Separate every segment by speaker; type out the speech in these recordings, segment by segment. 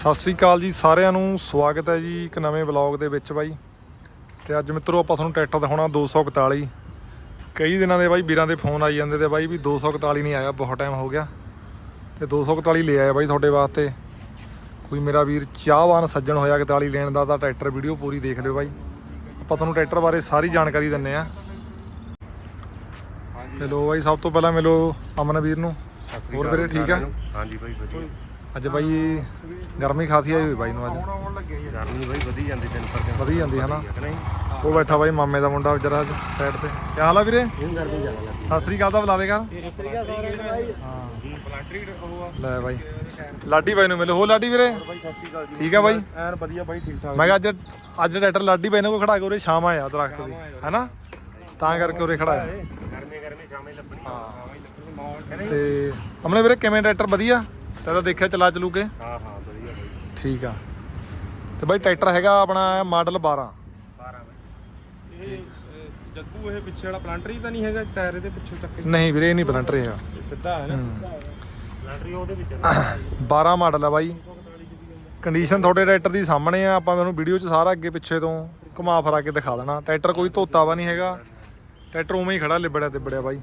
Speaker 1: ਸਤਿ ਸ੍ਰੀ ਅਕਾਲ ਜੀ ਸਾਰਿਆਂ ਨੂੰ ਸਵਾਗਤ ਹੈ ਜੀ ਇੱਕ ਨਵੇਂ ਵਲੌਗ ਦੇ ਵਿੱਚ ਬਾਈ। ਤੇ ਅੱਜ ਮਿੱਤਰੋ ਆਪਾਂ ਤੁਹਾਨੂੰ ਟਰੈਕਟਰ ਦਿਖਾਉਣਾ 241 ਕਈ ਦਿਨਾਂ ਦੇ ਬਾਈ ਵੀਰਾਂ ਦੇ ਫੋਨ ਆਈ ਜਾਂਦੇ ਤੇ ਬਾਈ ਵੀ 241 ਨਹੀਂ ਆਇਆ ਬਹੁਤ ਟਾਈਮ ਹੋ ਗਿਆ। ਤੇ 241 ਲੈ ਆਇਆ ਬਾਈ ਤੁਹਾਡੇ ਵਾਸਤੇ। ਕੋਈ ਮੇਰਾ ਵੀਰ ਚਾਹਵਾਨ ਸੱਜਣ ਹੋਇਆ 41 ਲੈਣ ਦਾ ਤਾਂ ਟਰੈਕਟਰ ਵੀਡੀਓ ਪੂਰੀ ਦੇਖ ਲਿਓ ਬਾਈ। ਆਪਾਂ ਤੁਹਾਨੂੰ ਟਰੈਕਟਰ ਬਾਰੇ ਸਾਰੀ ਜਾਣਕਾਰੀ ਦਿੰਨੇ ਆ ਤੇ ਲੋ ਬਾਈ ਸਭ ਤੋਂ ਪਹਿਲਾਂ ਮਿਲੋ ਅਮਨ ਵੀਰ ਨੂੰ ਹੋਰ ਵੀਰੇ ਠੀਕ ਆ?
Speaker 2: ਹਾਂਜੀ ਬਾਈ ਵਧੀਆ।
Speaker 1: ਅੱਜ ਬਾਈ ਗਰਮੀ ਖਾਸੀ ਆਈ ਹੋਈ ਬਾਈ ਨੂੰ ਅੱਜ।
Speaker 2: ਗਰਮੀ ਬਾਈ ਵਧੀ ਜਾਂਦੀ ਦਿਨ ਪਰ ਦਿਨ।
Speaker 1: ਵਧੀ ਜਾਂਦੀ ਹੈ ਨਾ। ਉਹ ਬੈਠਾ ਬਾਈ ਮਾਮੇ ਦਾ ਮੁੰਡਾ ਜਰਾ ਸਾਈਡ ਤੇ। ਕੀ ਹਾਲ ਆ ਵੀਰੇ? ਸਤਿ ਸ੍ਰੀ ਅਕਾਲ ਦਾ ਬੁਲਾ ਦੇ ਕਰ
Speaker 2: ਉਹ
Speaker 1: ਲੈ ਬਾਈ। ਲਾਡੀ ਬਾਈ ਨੂੰ ਮਿਲੋ। ਹੋ ਲਾਡੀ ਵੀਰੇ? ਠੀਕ ਆ ਬਾਈ?
Speaker 2: ਐਨ ਵਧੀਆ ਬਾਈ ਠੀਕ ਠਾਕ।
Speaker 1: ਮੈਂ ਕਿਹਾ ਅੱਜ ਅੱਜ ਟਰੈਕਟਰ ਲਾਡੀ ਬਾਈ ਨੇ ਕੋ ਖੜਾ ਕੇ ਉਰੇ ਛਾਂ ਆ ਦਰਖਤ ਦੀ। ਹੈਨਾ? ਤਾਂ ਕਰਕੇ ਉਰੇ ਖੜਾ
Speaker 2: ਗਰਮੀ ਸ਼ਾਮੇ ਲੱਭਣੀ ਹਾਂ।
Speaker 1: ਤੇ ਅਮਨੇ ਵੀਰੇ ਕਿਵੇਂ ਟਰੈਕਟਰ ਵਧੀਆ? ਤੇਰਾ ਦੇਖਿਆ ਚਲਾ ਚਲੂ ਕੇ?
Speaker 2: ਹਾਂ ਹਾਂ ਵਧੀਆ ਬਾਈ
Speaker 1: ਠੀਕ ਆ। ਤੇ ਬਾਈ ਟਰੈਕਟਰ ਹੈਗਾ ਆਪਣਾ ਮਾਡਲ 12
Speaker 2: 12 ਬਾਈ। ਇਹ ਜੱਗੂ ਇਹ ਪਿੱਛੇ ਵਾਲਾ ਪਲਾਂਟਰੀ ਤਾਂ ਨਹੀਂ ਹੈਗਾ ਟਾਇਰ ਇਹਦੇ ਪਿੱਛੇ ਚੱਕੇ
Speaker 1: ਨਹੀਂ ਵੀਰੇ ਇਹ ਨਹੀਂ ਬਲੰਟਰ ਹੈਗਾ।
Speaker 2: ਸਿੱਧਾ ਹੈ ਨਾ? ਪਲਾਂਟਰੀ ਉਹਦੇ ਵਿੱਚ
Speaker 1: 12 ਮਾਡਲ ਆ ਬਾਈ। ਕੰਡੀਸ਼ਨ ਤੁਹਾਡੇ ਟਰੈਕਟਰ ਦੀ ਸਾਹਮਣੇ ਆ ਆਪਾਂ ਮੈਨੂੰ ਵੀਡੀਓ 'ਚ ਸਾਰਾ ਅੱਗੇ ਪਿੱਛੇ ਤੋਂ ਘੁਮਾ ਫਰਾ ਕੇ ਦਿਖਾ ਦੇਣਾ। ਟਰੈਕਟਰ ਕੋਈ ਧੋਤਾ ਵਾ ਨਹੀਂ ਹੈਗਾ। ਟਰੈਕਟਰ ਉਵੇਂ ਹੀ ਖੜਾ ਲਿਬੜਿਆ ਤਿਬੜਿਆ ਬਾਈ।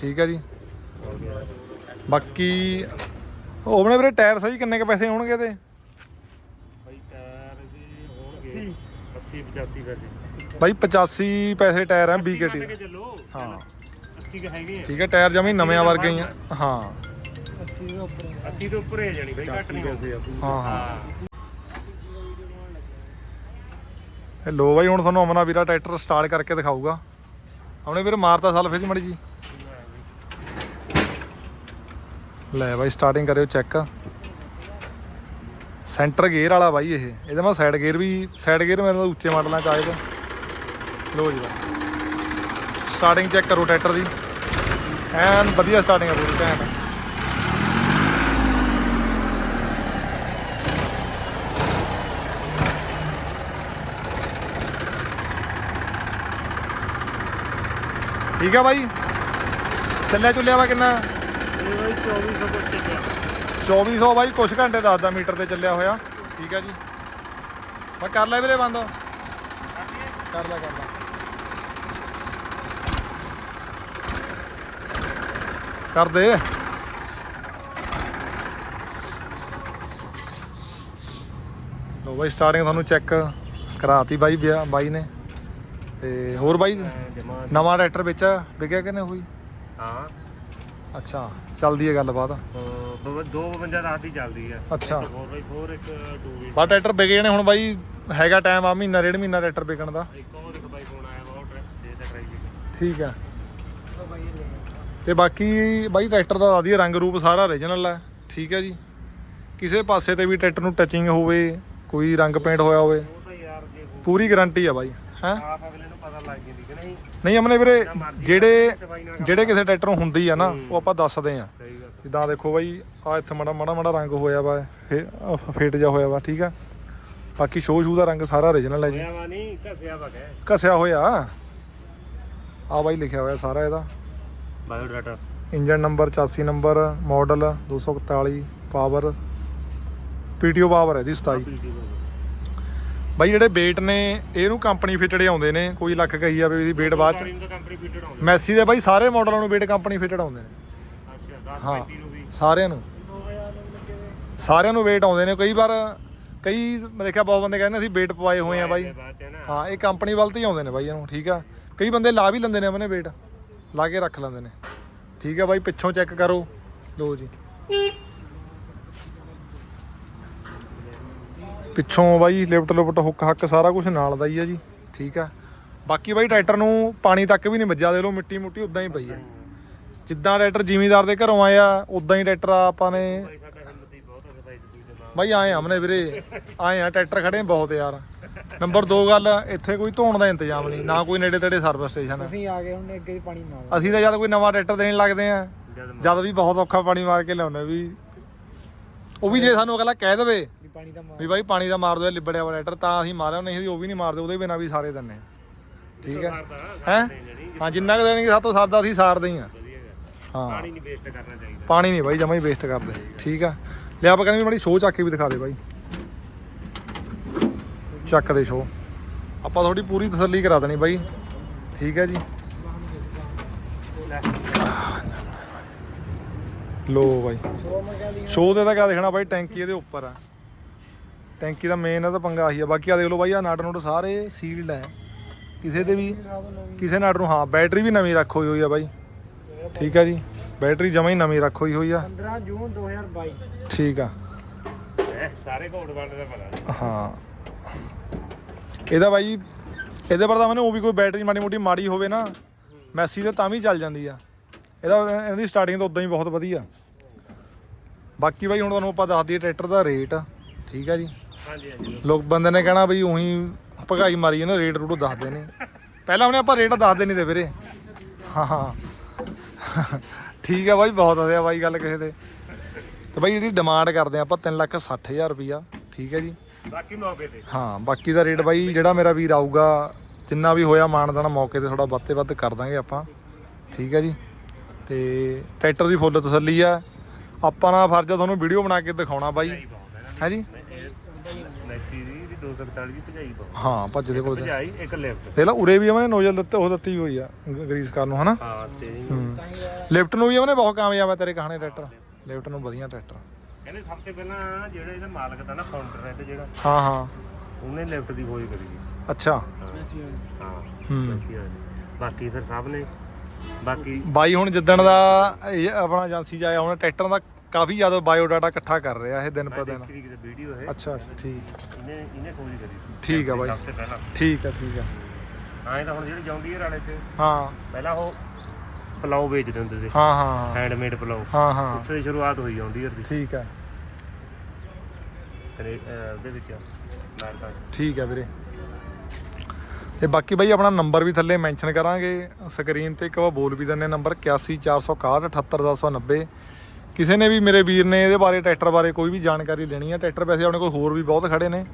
Speaker 1: ਠੀਕ ਹੈ ਜੀ। ਬਾਕੀ ਉਹਨੇ ਵੀਰੇ ਟਾਇਰ ਸਹੀ ਕਿੰਨੇ ਕ ਪੈਸੇ ਹੋਣਗੇ ਤੇ
Speaker 2: ਬਾਈ ਟਾਇਰ ਜੀ ਹੋਣਗੇ 80 85 ਵੈਸੇ
Speaker 1: ਬਾਈ 85 ਪੈਸੇ ਟਾਇਰ ਆ BKT
Speaker 2: ਕੇ ਚੱਲੋ।
Speaker 1: ਹਾਂ।
Speaker 2: 80 ਕੇ ਹੈਗੇ ਆ।
Speaker 1: ਠੀਕ ਹੈ ਟਾਇਰ ਜਮੀ ਨਵੇਂ ਵਰਗੇ ਹੀ ਆ। ਹਾਂ।
Speaker 2: 80 ਦੇ ਉੱਪਰ 80 ਦੇ ਉੱਪਰ ਹੀ ਜਾਣੀ ਬਾਈ ਘੱਟ ਨਹੀਂ ਵੈਸੇ
Speaker 1: ਹਾਂ ਹਾਂ।
Speaker 2: ਹਾਂ।
Speaker 1: ਇਹ ਲੋ ਬਾਈ ਹੁਣ ਤੁਹਾਨੂੰ ਅਮਨਾ ਵੀਰਾ ਟਰੈਕਟਰ ਸਟਾਰਟ ਕਰਕੇ ਦਿਖਾਊਗਾ। ਆਪਣੇ ਵੀਰ ਮਾਰਤਾ ਸਲਫੇ ਜੀ ਮੜੀ ਜੀ। ਲੈ ਬਾਈ ਸਟਾਰਟਿੰਗ ਕਰਿਓ ਚੈੱਕ ਸੈਂਟਰ ਗੇਅਰ ਵਾਲਾ ਬਾਈ ਇਹ। ਇਹਦੇ ਮਾ ਸਾਈਡ ਗੇਅਰ ਵੀ ਸਾਈਡ ਗੇਅਰ ਮੇਰੇ ਨਾਲ ਉੱਚੇ ਮਾਡਲਾਂ ਚ ਆਏਗਾ ਤੇ ਲੋ ਜੀ ਸਟਾਰਟਿੰਗ ਚੈੱਕ ਕਰੋ ਟਰੈਕਟਰ ਦੀ। ਐਨ ਵਧੀਆ ਸਟਾਰਟਿੰਗ ਹੈ ਪੂਰੀ ਘੈਂਟ ਠੀਕ ਆ ਬਾਈ? ਚੱਲਿਆ ਚੁੱਲਿਆ ਵਾ ਕਿੰਨਾ?
Speaker 2: ਇਹ ਬਾਈ 2400 ਕੁਝ ਚੱਲਿਆ
Speaker 1: 2400 ਬਾਈ ਕੁਛ ਘੰਟੇ ਦੱਸਦਾ ਮੀਟਰ ਤੇ ਚੱਲਿਆ ਹੋਇਆ। ਠੀਕ ਆ ਜੀ। ਮੈਂ ਕਰ ਲੈ ਵੀਰੇ ਬੰਦ। ਕਰ ਲੈ ਕਰ ਲੈ। ਕਰ ਦੇ। ਲੋ ਬਾਈ ਸਟਾਰਟਿੰਗ ਤੁਹਾਨੂੰ ਚੈੱਕ ਕਰਾਤੀ ਬਾਈ ਬਾਈ ਨੇ। ਤੇ ਹੋਰ ਬਾਈ ਨਵਾਂ ਟਰੈਕਟਰ ਵਿੱਚ ਵਿਕਿਆ ਕਿ ਨਹੀਂ ਹੋਈ
Speaker 2: ਹਾਂ।
Speaker 1: ਅੱਛਾ ਚੱਲਦੀ ਹੈ ਗੱਲਬਾਤ।
Speaker 2: 252 ਰਾਤ ਦੀ ਚੱਲਦੀ ਹੈ।
Speaker 1: ਅੱਛਾ।
Speaker 2: 4x4 ਇੱਕ 2 ਵੀ।
Speaker 1: ਬਾ ਟਰੈਕਟਰ ਵਿਕ ਜਾਣੇ ਹੁਣ ਬਾਈ ਹੈਗਾ ਟਾਈਮ ਆ ਮਹੀਨਾ ਡੇਢ ਮਹੀਨਾ ਟਰੈਕਟਰ ਵਿਕਣ ਦਾ।
Speaker 2: ਇੱਕ ਉਹ ਦੇਖ ਬਾਈ ਫੋਨ ਆਇਆ ਵਾ ਉਹ ਦੇ ਦਾ ਟਰਾਈ ਜੀ
Speaker 1: ਠੀਕ ਆ ਤੇ ਬਾਕੀ ਬਾਈ ਟਰੈਕਟਰ ਦਾ ਵਧੀਆ ਰੰਗ ਰੂਪ ਸਾਰਾ ਓਰੀਜਨਲ ਹੈ। ਠੀਕ ਹੈ ਜੀ। ਕਿਸੇ ਪਾਸੇ ਤੇ ਵੀ ਟਰੈਕਟਰ ਨੂੰ ਟੱਚਿੰਗ ਹੋਵੇ ਕੋਈ ਰੰਗ ਪੇਂਟ ਹੋਇਆ ਹੋਵੇ
Speaker 2: ਤਾਂ
Speaker 1: ਪੂਰੀ ਗਾਰੰਟੀ ਆ ਬਾਈ। ਹੈ?
Speaker 2: ਆਪ ਅਗਲੇ ਨੂੰ ਪਤਾ ਲੱਗ ਜਾਂਦੀ ਕਿ ਨਹੀਂ।
Speaker 1: ਨਹੀਂ ਅਮਨੇ ਵੀਰੇ ਜਿਹੜੇ ਜਿਹੜੇ ਕਿਸੇ ਟਰੈਕਟਰ ਨੂੰ ਹੁੰਦੀ ਆ ਨਾ ਉਹ ਆਪਾਂ ਦੱਸਦੇ ਆ।
Speaker 2: ਸਹੀ ਗੱਲ
Speaker 1: ਜਿੱਦਾਂ ਦੇਖੋ ਬਾਈ ਆ ਇੱਥੇ ਮਾੜਾ ਮਾੜਾ ਮਾੜਾ ਰੰਗ ਹੋਇਆ ਵਾ ਫੇਟ ਜਾ ਹੋਇਆ ਵਾ ਠੀਕ ਆ। ਬਾਕੀ ਸ਼ੋ ਸ਼ੂ ਦਾ ਰੰਗ ਸਾਰਾ ਓਰੀਜਨਲ ਹੈ ਜੀ।
Speaker 2: ਹੋਇਆ ਵਾ ਨਹੀਂ ਘਸਿਆ ਵਾ ਕਹਿ
Speaker 1: ਘਸਿਆ ਹੋਇਆ। ਆ ਬਾਈ ਲਿਖਿਆ ਹੋਇਆ ਸਾਰਾ ਇਹਦਾ।
Speaker 2: Bio data.
Speaker 1: Engine number 84 number model 241 power. PTO power ਹੈ ਦੀ 27 ਬਾਈ ਜਿਹੜੇ weight ਨੇ ਇਹਨੂੰ ਕੰਪਨੀ ਫਿਟਡ ਆਉਂਦੇ ਨੇ ਕੋਈ ਲੱਖ ਕਹੀ ਜਾਵੇ ਵੀ weight ਬਾਅਦ ਚ।
Speaker 2: ਦਾ ਕੰਪਨੀ ਫਿਟਡ ਆਉਂਦਾ
Speaker 1: ਮੈਸੀ ਦੇ ਬਾਈ ਸਾਰੇ ਮਾਡਲਾਂ ਨੂੰ weight ਕੰਪਨੀ ਫਿਟਡ ਆਉਂਦੇ ਨੇ।
Speaker 2: ਅੱਛਾ 10
Speaker 1: ਹਾਂ
Speaker 2: 35 ਨੂੰ ਵੀ।
Speaker 1: ਸਾਰਿਆਂ ਨੂੰ। ਸਾਰਿਆਂ ਨੂੰ weight ਆਉਂਦੇ ਨੇ। ਕਈ ਵਾਰ ਕਈ ਮੈਂ ਦੇਖਿਆ ਬਹੁਤ ਬੰਦੇ ਕਹਿੰਦੇ ਅਸੀਂ weight ਪਵਾਏ ਹੋਏ ਆ ਬਾਈ। ਹਾਂ ਇਹ ਕੰਪਨੀ ਵੱਲ ਤੇ ਹੀ ਆਉਂਦੇ ਨੇ ਬਾਈ ਇਹਨੂੰ ਠੀਕ ਆ? ਕਈ ਬੰਦੇ ਲਾ ਵੀ ਲੈਂਦੇ ਨੇ ਆਪਣੇ weight ਲਾ ਕੇ ਰੱਖ ਲੈਂਦੇ ਨੇ। ਠੀਕ ਆ ਬਾਈ ਪਿੱਛੋਂ ਚੈੱਕ ਕਰੋ। ਲੋ ਜੀ। ਪਿੱਛੋਂ ਬਾਈ ਲਿਫਟ ਲੁਫਟ ਹੁੱਕ ਹੱਕ ਸਾਰਾ ਕੁਝ ਨਾਲ ਦਾ ਹੀ ਆ ਜੀ ਠੀਕ ਆ। ਬਾਕੀ ਬਾਈ ਟਰੈਕਟਰ ਨੂੰ ਪਾਣੀ ਤੱਕ ਵੀ ਨਹੀਂ ਵੱਜਿਆ ਦੇ ਲੋ ਮਿੱਟੀ ਮੁੱਟੀ ਉਦਾਂ ਹੀ ਪਈ ਹੈ ਜਿੱਦਾਂ ਟਰੈਕਟਰ ਜ਼ਿਮੀਦਾਰ ਦੇ ਘਰੋਂ ਆਇਆ ਉਦਾਂ ਹੀ ਟਰੈਕਟਰ ਆਪਾਂ ਨੇ
Speaker 2: ਨਾਲ
Speaker 1: ਬਾਈ ਆਏ ਆ ਹਮਨੇ ਵੀਰੇ ਆਏ ਆ ਟਰੈਕਟਰ ਖੜੇ ਬਹੁਤ ਯਾਰ। ਨੰਬਰ 2 ਗੱਲ ਇੱਥੇ ਕੋਈ ਧੋਣ ਦਾ ਇੰਤਜ਼ਾਮ ਨਹੀਂ ਨਾ ਕੋਈ ਨੇੜੇ ਤੇੜੇ ਸਰਵਿਸ ਸਟੇਸ਼ਨ
Speaker 3: ਅਸੀਂ ਆ ਗਏ ਹੁਣ ਅੱਗੇ ਪਾਣੀ ਮਾਰ।
Speaker 1: ਅਸੀਂ ਤਾਂ ਜਦ ਕੋਈ ਨਵਾਂ ਟਰੈਕਟਰ ਦੇਣ ਲੱਗਦੇ ਆ
Speaker 2: ਜਦ
Speaker 1: ਵੀ ਬਹੁਤ ਔਖਾ ਪਾਣੀ ਮਾਰ ਕੇ ਲਿਆਉਂਦੇ ਵੀ। ਉਹ ਵੀ ਜੇ ਸਾਨੂੰ ਅਗਲਾ ਕਹਿ ਦੇਵੇ
Speaker 3: ਪਾਣੀ ਦਾ ਮਾਰ
Speaker 1: ਵੀ ਬਾਈ ਪਾਣੀ ਦਾ ਮਾਰ ਦੋ ਲਿਬੜਿਆ ਵਾ ਟਰੈਕਟਰ ਤਾਂ ਅਸੀਂ ਮਾਰਿਆ ਨਹੀਂ ਸੀ ਉਹ ਵੀ ਨਹੀਂ ਮਾਰਦੇ ਉਹਦੇ ਬਿਨਾ ਵੀ ਸਾਰੇ ਦਿੰਨੇ ਠੀਕ ਹੈ? ਹੈ? ਹਾਂ ਜਿੰਨਾ ਕੁ ਦੇਣਗੇ ਸਾਤੋਂ ਸਰਦਾ ਅਸੀਂ ਸਾਰਦੇ ਹੀ ਆ। ਹਾਂ।
Speaker 2: ਪਾਣੀ ਨਹੀਂ ਵੇਸਟ ਕਰਨਾ ਚਾਹੀਦਾ।
Speaker 1: ਪਾਣੀ ਨਹੀਂ ਬਾਈ ਜਮਾ ਹੀ ਵੇਸਟ ਕਰਦੇ। ਠੀਕ ਆ। ਲਿਆ ਆਪਾਂ ਕਹਿੰਦੇ ਮਾੜੀ ਸੋਚ ਆ ਕੇ ਵੀ ਦਿਖਾ ਦੇ ਬਾਈ। ਚੱਕ ਦੇ ਸ਼ੋ ਆਪਾਂ ਤੁਹਾਡੀ ਪੂਰੀ ਤਸੱਲੀ ਕਰਾ ਦੇਣੀ ਬਾਈ। ਠੀਕ ਹੈ ਜੀ।
Speaker 2: ਲੈ
Speaker 1: ਬਾਈ। ਸ਼ੋ ਤੇ ਤਾਂ ਕਿਆ ਦੇਖਣਾ ਬਾਈ ਟੈਂਕੀ ਇਹਦੇ ਉੱਪਰ ਆ। ਟੈਂਕੀ ਦਾ ਮੇਨ ਇਹਦਾ ਪੰਗਾ ਆਹੀ ਆ। ਬਾਕੀ ਆ ਦੇਖ ਲਓ ਬਾਈ ਆ ਨਟ ਨੁਟ ਸਾਰੇ ਸੀਲਡ ਹੈ ਕਿਸੇ ਤੇ ਵੀ ਕਿਸੇ ਨਟ ਨੂੰ ਹਾਂ ਬੈਟਰੀ ਵੀ ਨਵੀਂ ਰੱਖ ਹੋਈ ਹੋਈ ਆ ਬਾਈ। ਠੀਕ ਹੈ ਜੀ। ਬੈਟਰੀ ਜਮਾਂ ਹੀ ਨਵੀਂ ਰੱਖ ਹੋਈ ਹੋਈ ਆ।
Speaker 3: 15 ਜੂਨ 2022
Speaker 1: ਠੀਕ ਆ।
Speaker 2: ਇਹ ਸਾਰੇ ਕੋਡ ਵੰਡ ਦਾ ਪਤਾ
Speaker 1: ਹਾਂ। ਇਹਦਾ ਬਾਈ ਇਹਦੇ ਪਰ ਤਾਂ ਮੈਨੂੰ ਉਹ ਵੀ ਕੋਈ ਬੈਟਰੀ ਮਾੜੀ ਮੋਟੀ ਮਾੜੀ ਹੋਵੇ ਨਾ ਮੈਸੀ ਤੇ ਤਾਂ ਵੀ ਚੱਲ ਜਾਂਦੀ ਆ। ਇਹਦਾ ਇਹਦੀ ਸਟਾਰਟਿੰਗ ਤਾਂ ਉਦਾਂ ਹੀ ਬਹੁਤ ਵਧੀਆ। ਬਾਕੀ ਬਾਈ ਹੁਣ ਤੁਹਾਨੂੰ ਆਪਾਂ ਦੱਸ ਦਈਏ ਟਰੈਕਟਰ ਦਾ ਰੇਟ ਠੀਕ ਆ ਜੀ।
Speaker 2: ਹਾਂਜੀ ਹਾਂਜੀ
Speaker 1: ਲੋਕ ਬੰਦੇ ਨੇ ਕਹਿਣਾ ਬਈ ਉਹੀ ਭਗਾਈ ਮਾਰੀ ਹੈ ਨਾ ਰੇਟ ਰੂਟ ਦੱਸਦੇ ਨੇ। ਪਹਿਲਾਂ ਉਹਨੇ ਆਪਾਂ ਰੇਟ ਦੱਸਦੇ ਨਹੀਂ ਤੇ ਵੀਰੇ। ਹਾਂ ਹਾਂ। ਠੀਕ ਆ ਬਾਈ ਬਹੁਤ ਵਧੀਆ ਬਾਈ ਗੱਲ ਕਿਸੇ ਤੇ ਤੇ ਬਾਈ ਜਿਹੜੀ ਡਿਮਾਂਡ ਕਰਦੇ ਆ ਆਪਾਂ 3 ਲੱਖ 60 ਹਜ਼ਾਰ ਰੁਪਈਆ ਠੀਕ ਹੈ ਜੀ।
Speaker 2: ਬਾਕੀ ਮੌਕੇ ਤੇ।
Speaker 1: ਹਾਂ ਬਾਕੀ ਦਾ ਰੇਟ ਬਾਈ ਜਿਹੜਾ ਮੇਰਾ ਵੀਰ ਆਊਗਾ ਜਿੰਨਾ ਵੀ ਹੋਇਆ ਮਾਨਦਾਨਾ ਮੌਕੇ ਤੇ ਥੋੜਾ ਵੱਧ ਤੇ ਵੱਧ ਕਰ ਦਾਂਗੇ ਆਪਾਂ ਠੀਕ ਹੈ ਜੀ। ਤੇ ਟਰੈਕਟਰ ਦੀ ਫੁੱਲ ਤਸੱਲੀ ਆ। ਆਪਾਂ ਨਾ ਫਰਜ਼ ਤੁਹਾਨੂੰ ਵੀਡੀਓ ਬਣਾ ਕੇ ਦਿਖਾਉਣਾ ਬਾਈ। ਹੈ ਜੀ?
Speaker 2: ਮੈਸੀ ਦੀ ਦੀ 241 ਦੀ ਭਜਾਈ ਬਹੁਤ
Speaker 1: ਹਾਂ ਭੱਜਦੇ ਭੁੱਜਦੇ।
Speaker 2: ਭਜਾਈ ਇੱਕ ਲੈਫਟ।
Speaker 1: ਦੇਖ ਲਾ ਉਰੇ ਵੀ ਉਹਨੇ ਨੋਜ਼ਲ ਦਿੱਤੇ ਉਹ ਦਿੱਤੀ ਹੋਈ ਆ ਗ- ਗਰੀਸ ਕਰਨ ਨੂੰ ਹਨਾ?
Speaker 2: ਹਾਂ ਸਟੇਰਿੰਗ
Speaker 1: ਲਿਫਟ ਨੂੰ ਵੀ ਉਹਨੇ ਬਹੁਤ ਕਾਮਯਾਬ ਆ ਤੇਰੇ ਕਹਾਣੇ ਟਰੈਕਟਰ। ਲਿਫਟ ਨੂੰ ਵਧੀਆ ਟਰੈਕਟਰ।
Speaker 2: ਕਹਿੰਦੇ ਸਭ ਤੋਂ ਪਹਿਲਾਂ ਜਿਹੜਾ ਇਹਦਾ ਮਾਲਕ ਦਾ ਨਾ ਫਾਊਂਡਰ ਹੈ ਤੇ ਜਿਹੜਾ
Speaker 1: ਹਾਂ ਹਾਂ।
Speaker 2: ਉਹਨੇ ਲੈਫਟ ਦੀ ਖੋਜ ਕਰੀ ਸੀ।
Speaker 1: ਅੱਛਾ।
Speaker 2: ਹਾਂ।
Speaker 1: ਹੂੰ।
Speaker 2: ਮੈਸੀ ਵਾਲੀ। ਬਾਕੀ ਫਿਰ ਸਭ ਨੇ ਬਾਕੀ
Speaker 1: ਬਾਈ ਹੁਣ ਜਿੱਦਣ ਦਾ ਇਹ ਆਪਣਾ ਏਜੰਸੀ ਚ ਆਇਆ ਹੁਣ ਟਰੈਕਟਰਾਂ ਦਾ ਕਾਫੀ ਜ਼ਿਆਦਾ ਬਾਇਓ ਡਾਟਾ ਇਕੱਠਾ ਕਰ ਰਿਹਾ ਇਹ ਦਿਨ ਪਰ ਦਿਨ।
Speaker 2: ਦੇਖੀ ਦੀ ਵੀਡੀਓ ਹੈ
Speaker 1: ਅੱਛਾ ਅੱਛਾ ਠੀਕ।
Speaker 2: ਇਹਨੇ ਇਹਨੇ ਖੋਜ ਕਰੀ। ਸੀ
Speaker 1: ਠੀਕ ਆ ਬਾਈ।
Speaker 2: ਸਭ ਤੋਂ ਪਹਿਲਾਂ।
Speaker 1: ਠੀਕ ਆ ਠੀਕ ਆ।
Speaker 2: ਐਂ ਤਾਂ ਹੁਣ ਜਿਹੜੀ ਜੌਂਡੀਅਰ ਵਾਲੇ ਚ
Speaker 1: ਹਾਂ।
Speaker 2: ਪਹਿਲਾਂ ਉਹ ਪਲਾਓ ਵੇਚਦੇ ਹੁੰਦੇ ਸੀ।
Speaker 1: ਹਾਂ ਹਾਂ
Speaker 2: ਹੈਂਡਮੇਡ ਪਲਾਓ।
Speaker 1: ਹਾਂ ਹਾਂ।
Speaker 2: ਉੱਥੇ ਦੀ ਸ਼ੁਰੂਆਤ ਹੋਈ ਜੌਂਡੀਅਰ ਦੀ
Speaker 1: ਠੀਕ ਆ।
Speaker 2: ਤੇ ਉਹਦੇ ਵਿੱਚ ਅਮਰੀਕਾ 'ਚ।
Speaker 1: ਠੀਕ ਆ ਵੀਰੇ। ਤੇ ਬਾਕੀ ਬਾਈ ਆਪਣਾ ਨੰਬਰ ਵੀ ਥੱਲੇ ਮੈਂਸ਼ਨ ਕਰਾਂਗੇ। ਸਕਰੀਨ ਤੇ ਇੱਕ ਵਾਰ ਬੋਲ ਵੀ ਦਿੰਨੇ ਨੰਬਰ 8146678790 ਕਿਸੇ ਨੇ ਵੀ ਮੇਰੇ ਵੀਰ ਨੇ ਇਹਦੇ ਬਾਰੇ ਟਰੈਕਟਰ ਬਾਰੇ ਕੋਈ ਵੀ ਜਾਣਕਾਰੀ ਲੈਣੀ ਹੈ ਟਰੈਕਟਰ ਵੈਸੇ ਆਪਣੇ ਕੋਲ ਹੋਰ ਵੀ ਬਹੁਤ ਖੜੇ ਨੇ।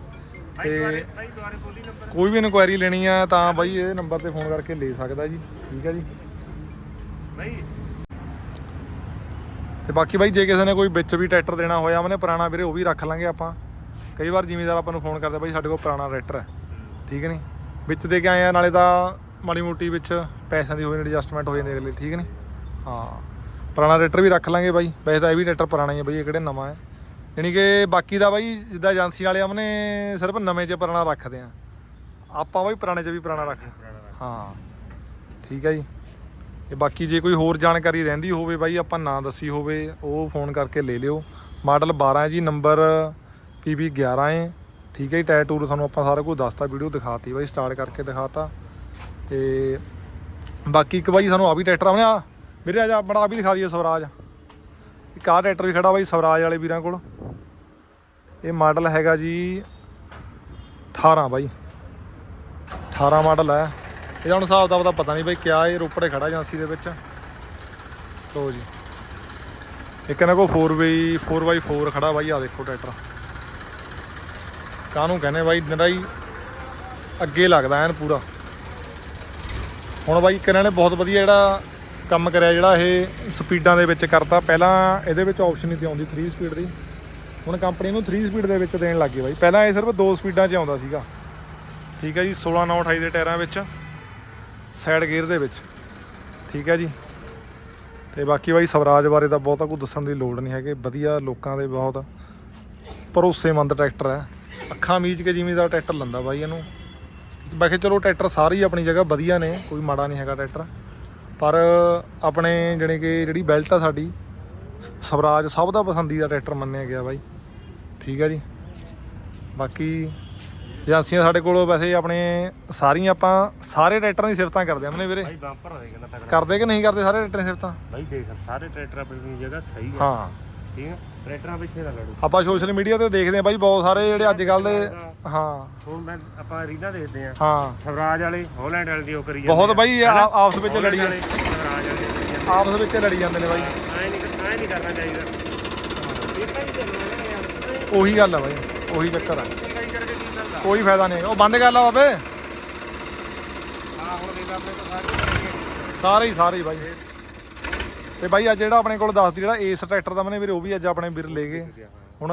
Speaker 2: ਨੰਬਰ।
Speaker 1: ਕੋਈ ਵੀ ਇਨਕੁਆਇਰੀ ਲੈਣੀ ਆ ਤਾਂ ਬਾਈ ਇਹ ਨੰਬਰ ਤੇ ਫੋਨ ਕਰਕੇ ਲੈ ਸਕਦਾ ਜੀ ਠੀਕ ਹੈ ਜੀ।
Speaker 2: ਭਾਈ
Speaker 1: ਤੇ ਬਾਕੀ ਬਾਈ ਜੇ ਕਿਸੇ ਨੇ ਕੋਈ ਵਿੱਚ ਵੀ ਟਰੈਕਟਰ ਦੇਣਾ ਹੋਇਆ ਉਹਨੇ ਪੁਰਾਣਾ ਵੀਰੇ ਉਹ ਵੀ ਰੱਖ ਲਾਂਗੇ ਆਪਾਂ। ਕਈ ਵਾਰ ਜ਼ਿਮੀਦਾਰ ਆਪਾਂ ਨੂੰ ਫੋਨ ਕਰਦੇ ਬਾਈ ਸਾਡੇ ਕੋਲ ਪੁਰਾਣਾ ਟਰੈਕਟਰ ਹੈ ਠੀਕ ਨਹੀਂ? ਵਿੱਚ ਦੇ ਕੇ ਆਏ ਆ ਨਾਲੇ ਤਾਂ ਮਾੜੀ ਮੋਟੀ ਵਿੱਚ ਪੈਸਿਆਂ ਦੀ ਹੋਈ ਐਡਜਸਟਮੈਂਟ ਹੋ ਜਾਂਦੀ ਅਗਲੇ ਠੀਕ ਨਹੀਂ? ਹਾਂ। ਪੁਰਾਣਾ ਟਰੈਕਟਰ ਵੀ ਰੱਖ ਲਾਂਗੇ ਬਾਈ। ਵੈਸੇ ਤਾਂ ਇਹ ਵੀ ਟਰੈਕਟਰ ਪੁਰਾਣਾ ਹੀ ਹੈ ਬਾਈ ਇਹ ਕਿਹੜੇ ਨਵਾਂ ਹੈ। ਯਾਨੀ ਕਿ ਬਾਕੀ ਦਾ ਬਾਈ ਜਿੱਦਾਂ ਏਜੰਸੀ ਵਾਲੇ ਆਪਣੇ ਸਿਰਫ ਨਵੇਂ 'ਚ ਪੁਰਾਣਾ ਰੱਖਦੇ ਆ। ਆਪਾਂ ਬਾਈ ਪੁਰਾਣੇ 'ਚ ਵੀ ਪੁਰਾਣਾ ਰੱਖ ਹਾਂ। ਠੀਕ ਹੈ ਜੀ। ਤੇ ਬਾਕੀ ਜੇ ਕੋਈ ਹੋਰ ਜਾਣਕਾਰੀ ਰਹਿੰਦੀ ਹੋਵੇ ਬਾਈ ਆਪਾਂ ਨਾਂ ਦੱਸੀ ਹੋਵੇ ਉਹ ਫੋਨ ਕਰਕੇ ਲੈ ਲਿਓ। ਮਾਡਲ 12 ਹੈ ਜੀ ਨੰਬਰ PB 11 ਹੈ। ਠੀਕ ਹੈ ਜੀ ਟਾਇਰ ਟੂਰ ਤੁਹਾਨੂੰ ਆਪਾਂ ਸਾਰਾ ਕੁਝ ਦੱਸਤਾ ਵੀਡੀਓ ਦਿਖਾਤੀ ਬਾਈ ਸਟਾਰਟ ਕਰਕੇ ਦਿਖਾਤਾ। ਤੇ ਬਾਕੀ ਇੱਕ ਬਾਈ ਸਾਨੂੰ ਆ ਵੀ ਟਰੈਕਟਰ ਆਉਣਾ ਵੀਰੇ ਆ ਜਾ ਬੜਾ ਆ ਵੀ ਦਿਖਾ ਦਈਏ ਸਵਰਾਜ। ਇੱਕ ਆਹ ਟਰੈਕਟਰ ਵੀ ਖੜਾ ਬਾਈ ਸਵਰਾਜ ਵਾਲੇ ਵੀਰਾਂ ਕੋਲ। ਇਹ ਮਾਡਲ ਹੈਗਾ ਜੀ 18 ਬਾਈ। 18 ਮਾਡਲ ਹੈ। ਇਹਦਾ ਹੁਣ ਹਿਸਾਬ ਦਾ ਪਤਾ ਨਹੀਂ ਬਾਈ ਕਿਆ ਇਹ ਰੋਪੜੇ ਖੜਾ ਏਜੰਸੀ ਦੇ ਵਿੱਚ। ਲੋ ਜੀ। ਇੱਕ ਇਹਨਾਂ ਕੋਲ 4x 4x4 ਖੜਾ ਬਾਈ ਆ ਦੇਖੋ ਟਰੈਕਟਰ ਕਾਹਨੂੰ ਕਹਿੰਦੇ ਬਾਈ? ਨਿਰਾ ਹੀ ਅੱਗੇ ਲੱਗਦਾ ਐਨ ਪੂਰਾ। ਹੁਣ ਬਾਈ ਇੱਕ ਇਹਨਾਂ ਨੇ ਬਹੁਤ ਵਧੀਆ ਜਿਹੜਾ ਕੰਮ ਕਰਿਆ ਜਿਹੜਾ ਇਹ ਸਪੀਡਾਂ ਦੇ ਵਿੱਚ ਕਰਤਾ। ਪਹਿਲਾਂ ਇਹਦੇ ਵਿੱਚ ਆਪਸ਼ਨ ਨਹੀਂ ਤੇ ਆਉਂਦੀ 3 ਸਪੀਡ ਦੀ। ਹੁਣ ਕੰਪਨੀ ਨੂੰ 3 ਸਪੀਡ ਦੇ ਵਿੱਚ ਦੇਣ ਲੱਗ ਗਈ ਬਾਈ। ਪਹਿਲਾਂ ਇਹ ਸਿਰਫ 2 ਸਪੀਡਾਂ 'ਚ ਆਉਂਦਾ ਸੀਗਾ। ਠੀਕ ਹੈ ਜੀ 16 9 28 ਦੇ ਟਾਇਰਾਂ ਵਿੱਚ ਸਾਈਡ ਗੇਅਰ ਦੇ ਵਿੱਚ। ਠੀਕ ਹੈ ਜੀ। ਤੇ ਬਾਕੀ ਬਾਈ ਸਵਰਾਜ ਬਾਰੇ ਤਾਂ ਬਹੁਤਾ ਕੁਝ ਦੱਸਣ ਦੀ ਲੋੜ ਨਹੀਂ ਹੈਗੇ। ਵਧੀਆ ਲੋਕਾਂ ਦੇ ਬਹੁਤ ਭਰੋਸੇਮੰਦ ਟਰੈਕਟਰ ਹੈ। ਅੱਖਾਂ ਮੀਚ ਕੇ ਜਿਵੇਂ ਦਾ ਟਰੈਕਟਰ ਲੰਦਾ ਬਾਈ ਇਹਨੂੰ। ਬਾਕੀ ਚਲੋ ਟਰੈਕਟਰ ਸਾਰੇ ਹੀ ਆਪਣੀ ਜਗ੍ਹਾ ਵਧੀਆ ਨੇ, ਕੋਈ ਮਾੜਾ ਨਹੀਂ ਹੈਗਾ ਟਰੈਕਟਰ। ਪਰ ਆਪਣੇ ਜਾਣੀ ਕਿ ਜਿਹੜੀ ਬੈਲਟ ਆ ਸਾਡੀ ਸਵਰਾਜ ਸਭ ਦਾ ਪਸੰਦੀਦਾ ਟਰੈਕਟਰ ਮੰਨਿਆ ਗਿਆ ਬਾਈ। ਠੀਕ ਹੈ ਜੀ। ਬਾਕੀ ਏਜੰਸੀਆਂ ਸਾਡੇ ਕੋਲ ਵੈਸੇ ਆਪਣੇ ਸਾਰੀਆਂ ਆਪਾਂ ਸਾਰੇ ਟਰੈਕਟਰਾਂ ਦੀ ਸਿਫਤਾਂ ਕਰਦੇ ਹਾਂ ਮਨੇ ਵੀਰੇ।
Speaker 2: ਭਾਈ ਬੰਪਰ ਹੋਏਗਾ ਨਾ ਤਗੜਾ
Speaker 1: ਕਰਦੇ ਕਿ ਨਹੀਂ ਕਰਦੇ ਸਾਰੇ ਟਰੈਕਟਰਾਂ ਦੀ ਸਿਫਤਾਂ?
Speaker 2: ਭਾਈ ਦੇਖ ਸਾਰੇ ਟਰੈਕਟਰ ਆਪਣੀ ਜਗ੍ਹਾ ਸਹੀ ਹੈ
Speaker 1: ਹਾਂ।
Speaker 2: ਠੀਕ ਹੈ ਟਰੈਕਟਰਾਂ ਪਿੱਛੇ ਨਾ ਲੜੋ।
Speaker 1: ਆਪਾਂ ਸੋਸ਼ਲ ਮੀਡੀਆ ਤੇ ਦੇਖਦੇ ਹਾਂ ਬਾਈ ਬਹੁਤ ਸਾਰੇ ਜਿਹੜੇ ਅੱਜ ਕੱਲ ਦੇ ਹਾਂ।
Speaker 2: ਹੁਣ ਮੈਂ ਆਪਾਂ ਰੀਲਾਂ ਦੇਖਦੇ ਆ
Speaker 1: ਹਾਂ।
Speaker 2: ਸਵਰਾਜ ਵਾਲੇ ਹਾਲੈਂਡ ਵਾਲੇ ਦੀ ਉਹ ਕਰੀ
Speaker 1: ਬਹੁਤ ਬਾਈ ਆ- ਆਪਸ ਵਿੱਚ ਲੜੀ
Speaker 2: ਵਾਲੇ, ਸਵਰਾਜ ਵਾਲੇ ਕਰੀ ਜਾਂਦੇ
Speaker 1: ਆਪਸ ਵਿੱਚ ਲੜੀ ਜਾਂਦੇ ਨੇ ਬਾਈ।
Speaker 2: ਐ ਨਹੀਂ ਐ ਨਹੀਂ ਕਰਨਾ ਚਾਹੀਦਾ। ਇਹ ਤਾਂ ਨਹੀਂ ਕਰਨਾ ਨਾ ਯਾਰ
Speaker 1: ਉਹੀ ਗੱਲ ਆ ਬਾਈ ਉਹੀ ਚੱਕਰ ਆ।
Speaker 2: ਕਈ ਕਰਕੇ ਕੀ ਕਰਦਾ
Speaker 1: ਕੋਈ ਫਾਇਦਾ ਨਹੀਂ ਉਹ ਬੰਦ ਕਰ ਲਾ ਬਾਬੇ।
Speaker 2: ਆ ਹੁਣ ਦੇਖ ਆਪਣੇ ਤਾਂ ਸਾਰੇ
Speaker 1: ਸਾਰੇ ਹੀ ਸਾਰੇ ਹੀ ਬਾਈ। ਤੇ ਬਾਈ ਅੱਜ ਜਿਹੜਾ ਆਪਣੇ ਕੋਲ ਦੱਸਦੀ ਜਿਹੜਾ ਏਸ ਟਰੈਕਟਰ ਦਾ ਮਨੇ ਵੀਰੇ ਉਹ ਵੀ ਅੱਜ ਆਪਣੇ ਵੀਰ ਲੈ ਗਏ। ਹੁਣ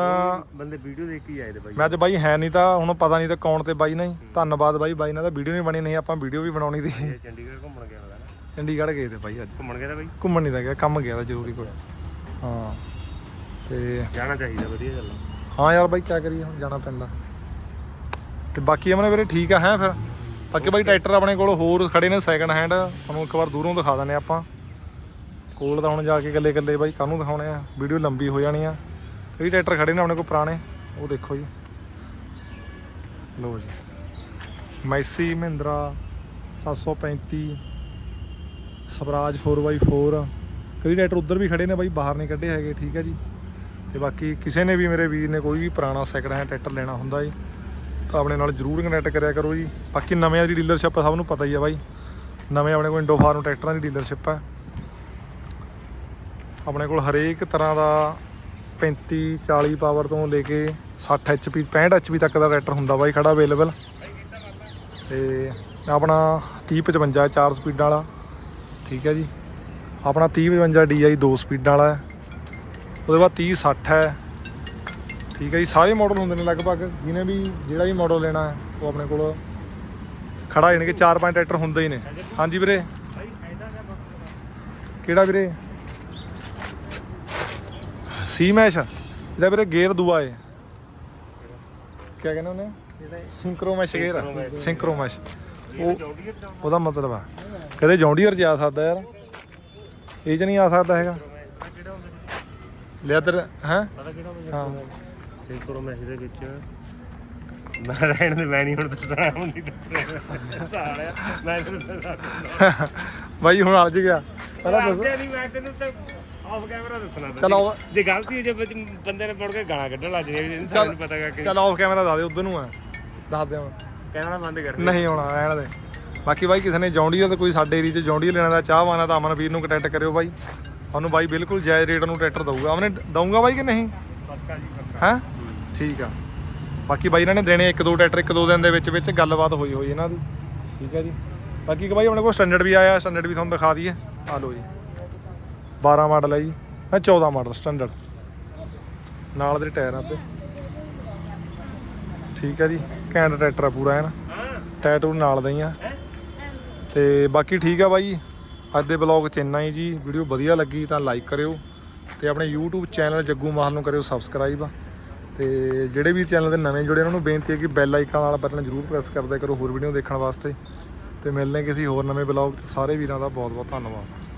Speaker 2: ਬੰਦੇ ਵੀਡੀਓ ਦੇਖ ਕੇ ਆਏ ਤੇ ਬਾਈ।
Speaker 1: ਮੈਂ ਅੱਜ ਬਾਈ ਹੈ ਨਹੀਂ ਤਾਂ ਹੁਣ ਪਤਾ ਨਹੀਂ ਤਾਂ ਕੌਣ ਤੇ ਬਾਈ ਨਹੀਂ ਧੰਨਵਾਦ ਬਾਈ ਬਾਈ ਨਾਲ ਤਾਂ ਵੀਡੀਓ ਨਹੀਂ ਬਣੀ ਨਹੀਂ ਆਪਾਂ ਵੀਡੀਓ ਵੀ ਬਣਾਉਣੀ ਸੀ।
Speaker 2: ਚੰਡੀਗੜ੍ਹ ਘੁੰਮਣ ਗਿਆ ਨਾ।
Speaker 1: ਚੰਡੀਗੜ੍ਹ ਗਏ ਤੇ ਬਾਈ ਅੱਜ।
Speaker 2: ਘੁੰਮਣ ਗਿਆ ਤਾਂ ਬਾਈ?
Speaker 1: ਘੁੰਮਣ ਨਹੀਂ ਤਾਂ ਗਿਆ ਕੰਮ ਗਿਆ ਤਾਂ ਜ਼ਰੂਰੀ ਕੋਈ। ਹਾਂ। ਤੇ
Speaker 2: ਜਾਣਾ ਚਾਹੀਦਾ ਵਧੀਆ ਗੱਲ।
Speaker 1: ਹਾਂ ਯਾਰ ਬਾਈ ਕੀ ਕਰੀਏ ਹੁਣ ਜਾਣਾ ਪੈਂਦਾ। ਤੇ ਬਾਕੀ ਅਮਨੇ ਵੀਰੇ ਠੀਕ ਆ ਹੈ ਫਿਰ? ਬਾਕੀ ਬਾਈ ਟਰੈਕਟਰ ਆਪਣੇ ਕੋਲ ਹੋਰ ਖੜੇ ਨੇ ਸੈਕੰਡ ਹੈਂਡ ਤੁਹਾਨੂੰ ਇੱਕ ਵਾਰ ਦੂਰੋਂ ਦਿਖਾ ਦਿੰਦੇ ਆਪਾਂ। ਕੋਲ ਤਾਂ ਹੁਣ ਜਾ ਕੇ ਇਕੱਲੇ ਇਕੱਲੇ ਬਾਈ ਕਾਹਨੂੰ ਦਿਖਾਉਣੇ ਆ? ਵੀਡੀਓ ਲੰਬੀ ਹੋ ਜਾਣੀ ਆ। ਕਈ ਟਰੈਕਟਰ ਖੜੇ ਨੇ ਆਪਣੇ ਕੋਲ ਪੁਰਾਣੇ। ਉਹ ਦੇਖੋ ਜੀ। ਲੋ ਜੀ। ਮੈਸੀ ਮਹਿੰਦਰਾ 735 ਸਵਰਾਜ 4x4 ਕਈ ਟਰੈਕਟਰ ਉੱਧਰ ਵੀ ਖੜੇ ਨੇ ਬਾਈ, ਬਾਹਰ ਨਹੀਂ ਕੱਢੇ ਹੈਗੇ, ਠੀਕ ਹੈ ਜੀ। ਤੇ ਬਾਕੀ ਕਿਸੇ ਨੇ ਵੀ ਮੇਰੇ ਵੀਰ ਨੇ ਕੋਈ ਵੀ ਪੁਰਾਣਾ ਸੈਕਿੰਡ ਹੈਂਡ ਟਰੈਕਟਰ ਲੈਣਾ ਹੁੰਦਾ ਜੀ, ਤਾਂ ਆਪਣੇ ਨਾਲ ਜਰੂਰ ਕਨੈਕਟ ਕਰਿਆ ਕਰੋ ਜੀ। ਬਾਕੀ ਨਵਿਆਂ ਦੀ ਡੀਲਰਸ਼ਿਪ ਸਭ ਨੂੰ ਪਤਾ ਹੀ ਆ ਬਾਈ। ਨਵੇਂ ਆਪਣੇ ਕੋਲ ਇੰਡੋ ਫਾਰਮ ਟਰੈਕਟਰਾਂ ਦੀ ਡੀਲਰਸ਼ਿਪ ਹੈ ਆਪਣੇ ਕੋਲ ਹਰੇਕ ਤਰ੍ਹਾਂ ਦਾ 35 40 ਪਾਵਰ ਤੋਂ ਲੈ ਕੇ 60 HP 65 HP ਤੱਕ ਦਾ ਟਰੈਕਟਰ ਹੁੰਦਾ ਬਾਈ, ਖੜਾ ਅਵੇਲੇਬਲ ਤੇ ਆਪਣਾ 30 55 ਹੈ 4 ਸਪੀਡਾਂ ਵਾਲਾ, ਠੀਕ ਹੈ ਜੀ। ਆਪਣਾ 30 55 DI 2 ਸਪੀਡਾਂ ਵਾਲਾ ਉਹਦੇ ਬਾਅਦ 30 60 ਹੈ। ਠੀਕ ਹੈ ਜੀ, ਸਾਰੇ ਮਾਡਲ ਹੁੰਦੇ ਨੇ ਲਗਭਗ, ਜਿਹਨੇ ਵੀ ਜਿਹੜਾ ਵੀ ਮਾਡਲ ਲੈਣਾ ਹੈ, ਉਹ ਆਪਣੇ ਕੋਲ ਖੜਾ ਜਾਣੀ ਕਿ 4-5 ਟਰੈਕਟਰ ਹੁੰਦੇ ਹੀ ਨੇ। ਹਾਂਜੀ ਵੀਰੇ। ਕਿਹੜਾ ਵੀਰੇ? ਸੀ ਮੈਸ਼ ਇਹਦਾ ਵੀਰੇ ਗੇਅਰ ਦੂਆ ਏ। ਕੀ ਕਹਿੰਦੇ ਉਹਨੇ? Synchromesh gear synchromesh ਉਹ ਉਹਦਾ ਮਤਲਬ ਆ। ਕਦੇ ਜੌਂਡੀਅਰ ਆ ਸਕਦਾ ਯਾਰ। ਇਹ ਚ ਨਹੀਂ ਆ ਸਕਦਾ ਹੈਗਾ। ਲਿਆ ਤੇਰ ਹੈ?
Speaker 2: ਸਿੰਕਰੋ ਮੈਚ ਦੇ ਵਿੱਚ ਮੈਂ ਰਹਿਣ ਦੇ ਮੈਂ ਨਹੀਂ ਹੁਣ ਦੱਸਣਾ ਹੁਣ ਨਹੀਂ ਦੱਸਣਾ। ਸਾਲਿਆ ਮੈਂ
Speaker 1: ਬਾਈ ਹੁਣ ਅਲਝ ਗਿਆ। ਪਹਿਲਾਂ ਦੱਸ।
Speaker 2: ਨਹੀਂ ਮੈਂ ਤੈਨੂੰ ਤਾਂ ਆਫ ਕੈਮਰਾ ਦੱਸਣਾ ਤਾਂ।
Speaker 1: ਚਲੋ
Speaker 2: ਜੇ ਗਲਤੀ ਹੋ ਜੇ ਵਿੱਚ ਬੰਦੇ ਨੇ ਮੁੜ ਕੇ ਗਾਲਾਂ ਕੱਢਣ ਲੱਗ ਜਾਣੀ ਇਹਨੂੰ ਸਾਨੂੰ ਪਤਾ ਗਾ ਕਿ
Speaker 1: ਚਲ ਆਫ ਕੈਮਰਾ ਦੱਸ ਦੇ ਉਧਰ ਨੂੰ ਆ। ਦੱਸ ਦੇ ਹੁਣ
Speaker 2: ਕੈਮਰਾ ਬੰਦ ਕਰ
Speaker 1: ਨਹੀਂ ਹੋਣਾ ਰਹਿਣ ਦੇ। ਬਾਕੀ ਬਾਈ ਕਿਸੇ ਨੇ ਜੌਂਡੀਅਰ ਤੇ ਕੋਈ ਸਾਡੇ ਏਰੀਆ 'ਚ ਜੌਂਡੀਅਰ ਲੈਣਾ ਦਾ ਚਾਹਵਾਨ ਆ ਤਾਂ ਅਮਨ ਵੀਰ ਨੂੰ ਕੰਟੈਕਟ ਕਰਿਓ ਬਾਈ। ਤੁਹਾਨੂੰ ਬਾਈ ਬਿਲਕੁਲ ਜਾਇਜ਼ ਰੇਟ ਨੂੰ ਟਰੈਕਟਰ ਦਊਗਾ। ਅਮਨੇ ਦਊਗਾ ਬਾਈ ਕਿ ਨਹੀਂ?
Speaker 2: ਪੱਕਾ ਜੀ ਪੱਕਾ।
Speaker 1: ਹੈ? ਠੀਕ ਆ। ਬਾਕੀ ਬਾਈ ਇਹਨਾਂ ਨੇ ਦੇਣੇ ਇੱਕ ਦੋ ਟਰੈਕਟਰ ਇੱਕ ਦੋ ਦਿਨ ਦੇ ਵਿੱਚ ਵਿੱਚ ਗੱਲਬਾਤ ਹੋਈ ਹੋਈ ਇਹਨਾਂ ਦੀ। ਠੀਕ ਹੈ ਜੀ। ਬਾਕੀ ਇੱਕ ਬਾਈ ਆਪਣੇ ਕੋਲ ਸਟੈਂਡਰਡ ਵੀ ਆਇਆ ਸਟੈਂਡਰਡ ਵੀ ਤੁਹਾਨੂੰ ਦਿਖਾ ਦਈਏ। ਆ ਲਓ ਜੀ। 12 ਮਾਡਲ ਹੈ ਜੀ। ਮੈਂ 14 ਮਾਡਲ ਸਟੈਂਡਰਡ ਨਾਲ ਦੇ ਟਾਇਰਾਂ ਤੇ ਠੀਕ ਹੈ ਜੀ। ਕੈਂਟ ਟਰੈਕਟਰ ਆ ਪੂਰਾ ਹੈ ਐਨ ਟੈਟੂ ਨਾਲ ਦਾ ਹੀ ਆ। ਤੇ ਬਾਕੀ ਠੀਕ ਆ ਬਾਈ। ਅੱਜ ਦੇ ਬਲੌਗ ਚ ਇੰਨਾ ਹੀ ਜੀ। ਵੀਡੀਓ ਵਧੀਆ ਲੱਗੀ ਤਾਂ ਲਾਈਕ ਕਰਿਓ। ਤੇ ਆਪਣੇ YouTube ਚੈਨਲ ਜੱਗੂ ਮਾਹਲ ਨੂੰ ਕਰਿਓ ਸਬਸਕ੍ਰਾਈਬ ਤੇ ਜਿਹੜੇ ਵੀ ਚੈਨਲ ਦੇ ਨਵੇਂ ਜੁੜੇ ਉਹਨਾਂ ਨੂੰ ਬੇਨਤੀ ਹੈ ਕਿ ਬੈਲ ਆਈਕਨ ਵਾਲਾ ਬਟਨ ਜ਼ਰੂਰ ਪ੍ਰੈਸ ਕਰਦਿਆ ਕਰੋ ਹੋਰ ਵੀਡੀਓ ਦੇਖਣ ਵਾਸਤੇ। ਤੇ ਮਿਲਦੇ ਕਿਸੇ ਹੋਰ ਨਵੇਂ ਬਲੌਗ 'ਚ। ਸਾਰੇ ਵੀਰਾਂ ਦਾ ਬਹੁਤ ਬਹੁਤ ਧੰਨਵਾਦ।